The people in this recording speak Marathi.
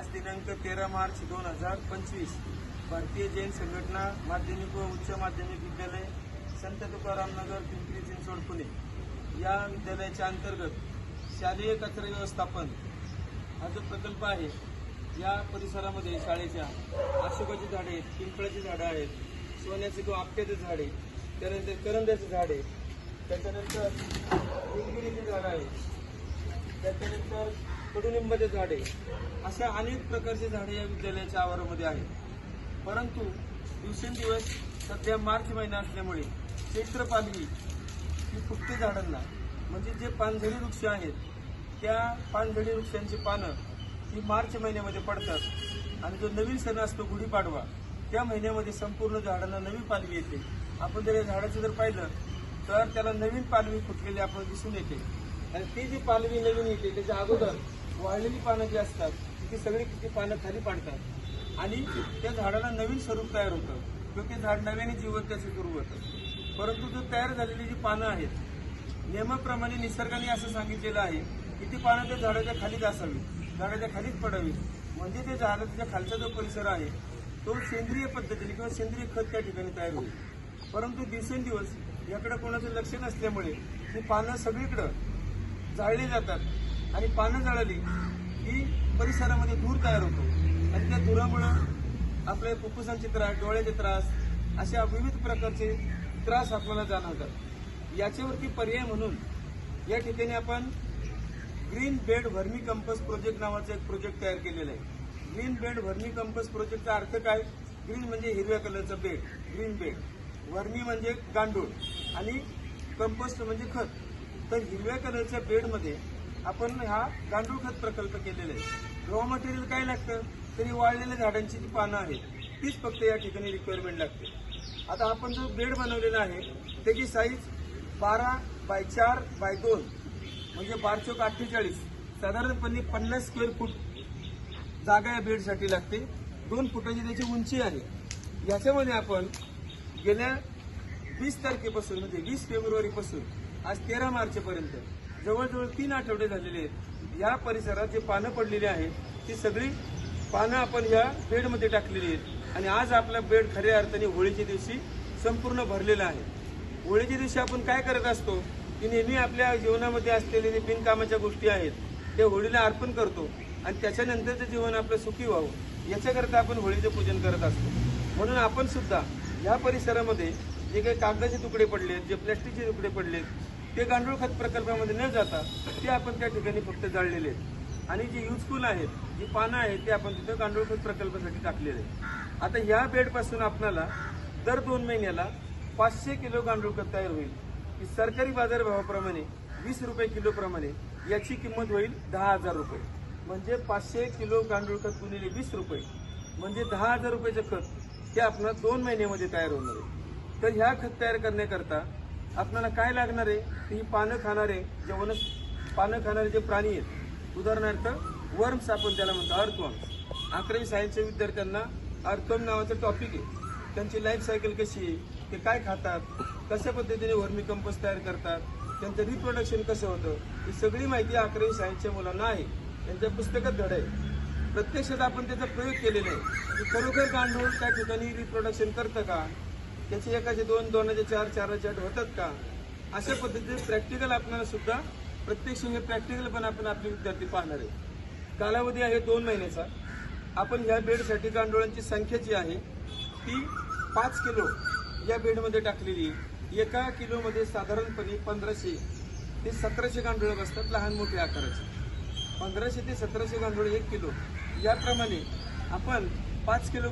तेरा मार्च दोन हजार पंचवीस. भारतीय जैन संघटना माध्यमिक व उच्च माध्यमिक विद्यालय संत तुकाराम नगर पिंपरी चिंचवड पुणे. या विद्यालयाच्या अंतर्गत शालेय कचरा व्यवस्थापन हा जो प्रकल्प आहे या परिसरामध्ये शाळेच्या अशोकाची झाडे आहेत पिंपळाची झाडं आहेत सोन्याचे किंवा आपट्याचे झाड आहे त्यानंतर करंद्याचे झाड आहे त्याच्यानंतर निलगिरीचे झाडं आहे त्याच्यानंतर कडुलिंबाचे झाडे. अशा अनेक प्रकारचे झाडे या विद्यालयाच्या आवारामध्ये आहेत. परंतु दिवसेंदिवस सध्या मार्च महिना असल्यामुळे चैत्र पालवी ही फुटते झाडांना. म्हणजे जे पानझडी वृक्ष आहेत त्या पानझडी वृक्षांची पानं ही मार्च महिन्यामध्ये पडतात. आणि जो नवीन सण असतो गुढीपाडवा त्या महिन्यामध्ये संपूर्ण झाडांना नवी पालवी येते. आपण जर या झाडाचं जर पाहिलं तर त्याला नवीन पालवी फुटलेली आपण दिसून येते. आणि ती जी पालवी नवीन येते त्याच्या अगोदर वाळलेली पानं जी असतात ती सगळी ती पानं खाली पाडतात. आणि त्या झाडाला नवीन स्वरूप तयार होतं. किंवा ते झाड नव्याने जीवन त्याचं सुरू होतं. परंतु जो तयार झालेली जी पानं आहेत नियमाप्रमाणे निसर्गाने असं सांगितलेलं आहे की ती पानं त्या झाडाच्या खालीच असावी झाडाच्या खालीच पडावी म्हणजे ते झाडाच्या खालचा जो परिसर आहे तो सेंद्रिय पद्धतीने किंवा सेंद्रिय खत त्या ठिकाणी तयार होईल. परंतु दिवसेंदिवस याकडे कोणाचं लक्ष नसल्यामुळे ही पानं सगळीकडं जाळली जातात आणि पानं जाळली की परिसरामध्ये धूर तयार होतो. आणि त्या धुरामुळं आपले फुफ्फुसांचे त्रास डोळ्याचे त्रास अशा विविध प्रकारचे त्रास आपल्याला जाणवतात. याच्यावरती पर्याय म्हणून या ठिकाणी आपण green bed vermi compost project नावाचा एक प्रोजेक्ट तयार केलेला आहे. ग्रीन बेड व्हर्मी कंपोस्ट प्रोजेक्टचा अर्थ काय? ग्रीन म्हणजे हिरव्या कलरचं बेड ग्रीन बेड. वर्मी म्हणजे गांडूळ आणि कंपोस्ट म्हणजे खत. तर हिरव्या कलरच्या बेडमध्ये आपण हा गांडूळ खत प्रकल्प केलेला आहे. रॉ मटेरियल काय लागतं? तरी वाळलेल्या झाडांची जी पानं आहेत तीच फक्त या ठिकाणी रिक्वायरमेंट लागते. आता आपण जो बेड बनवलेला आहे त्याची साईज बारा बाय चार बाय दोन म्हणजे बार चौक अठ्ठेचाळीस. साधारणपणे पन्नास स्क्वेअर फूट जागा या बेडसाठी लागते. दोन फुटाची त्याची उंची आहे. याच्यामध्ये आपण गेल्या वीस तारखेपासून म्हणजे वीस फेब्रुवारीपासून आज तेरा मार्चपर्यंत जवळजवळ तीन आठवडे झालेले आहेत. या परिसरात जे पानं पडलेली आहेत ती सगळी पानं आपण या बेडमध्ये टाकलेली आहेत. आणि आज आपला बेड खऱ्या अर्थाने होळीच्या दिवशी संपूर्ण भरलेला आहे. होळीच्या दिवशी आपण काय करत असतो की नेहमी आपल्या जीवनामध्ये असलेले जे बिनकामाच्या गोष्टी आहेत ते होळीला अर्पण करतो. आणि त्याच्यानंतरचं जीवन आपलं सुखी व्हावं याच्याकरता आपण होळीचं पूजन करत असतो. म्हणून आपण सुद्धा या परिसरामध्ये जे काही कागदाचे तुकडे पडलेत जे प्लॅस्टिकचे तुकडे पडलेत ते गांडूळ खत प्रकल्पामध्ये न जाता ते आपण त्या ठिकाणी फक्त जाळलेले आहेत. आणि जे युजफुल आहेत जी पानं आहेत ते आपण तिथं गांडूळ खत प्रकल्पासाठी टाकलेले आहेत. आता ह्या बेडपासून आपणाला दर दोन महिन्याला पाचशे किलो गांडूळ खत तयार होईल. की सरकारी बाजारभावाप्रमाणे वीस रुपये किलोप्रमाणे याची किंमत होईल दहा हजार रुपये. म्हणजे पाचशे किलो गांडूळ खत गुणिले वीस रुपये. म्हणजे दहा हजार रुपयाचं खत हे आपण दोन महिन्यामध्ये तयार होणार आहे. तर ह्या खत तयार करण्याकरता आपल्याला काय लागणार आहे? तर ही पानं खाणारे जे वन पानं खाणारे जे प्राणी आहेत उदाहरणार्थ वर्म्स आपण त्याला म्हणतो अर्थवर्म्स अकरावी सायन्सच्या विद्यार्थ्यांना अर्थवर्म नावाचं टॉपिक आहे. त्यांची लाईफ सायकल कशी आहे? ते काय खातात? कशा पद्धतीने वर्मी कंपोस्ट तयार करतात? त्यांचं रिप्रोडक्शन कसं होतं? ही सगळी माहिती अकरावी सायन्सच्या मुलांना आहे. त्यांच्या पुस्तकात धड आहे. प्रत्यक्षात आपण त्याचा प्रयोग केलेला आहे. की खरोखर गांडूळ त्या ठिकाणी रिप्रोडक्शन करतं का? त्याचे एकाचे दोन दोनाचे चार चाराचे आठ होतात का? अशा पद्धतीने प्रॅक्टिकल आपल्याला सुद्धा प्रत्यक्ष संघ प्रॅक्टिकल पण आपण आपले विद्यार्थी पाहणार आहे. कालावधी आहे दोन महिन्याचा. आपण ह्या बेडसाठी गांडुळांची संख्या जी आहे ती पाच किलो या बेडमध्ये टाकलेली आहे. एका किलोमध्ये साधारणपणे पंधराशे ते सतराशे गांडुळं बसतात लहान मोठ्या आकाराचे. पंधराशे ते सतराशे गांडोळे एक किलो. याप्रमाणे आपण पाच किलो